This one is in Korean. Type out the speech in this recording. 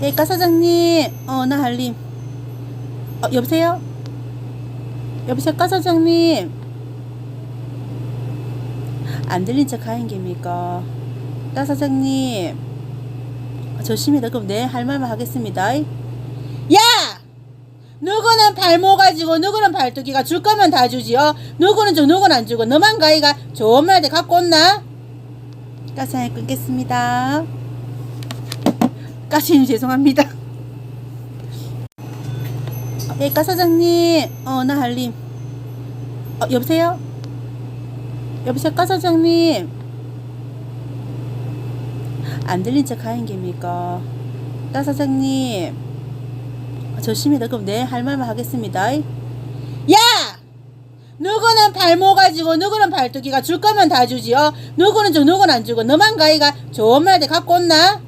예, 까 사장님. 어, 나 할림. 어, 여보세요? 여보세요, 까 사장님. 안 들린 척 하는 겁니까? 까 사장님. 어, 좋습니다. 그럼 내할 말만 하겠습니다. 야! 누구는 발모 가지고 누구는 발톱기가 줄 거면 다 주지 어? 누구는 좀 누구는 안 주고 너만 가이가 좋은 말들 갖고 온나? 까사님 끊겠습니다. 까시님 죄송합니다. 예, 까 사장님. 어, 나 할림. 어, 여보세요? 여보세요, 까 사장님. 안 들린 척 하는 겁니까? 까 사장님. 어, 좋습니다. 그럼 내할 말만 하겠습니다. 야! 누구는 발모 가지고 누구는 발톱기가 줄 거면 다 주지 어? 누구는 좀 누구는 안 주고 너만 가이가 좋은 말들 갖고 온나?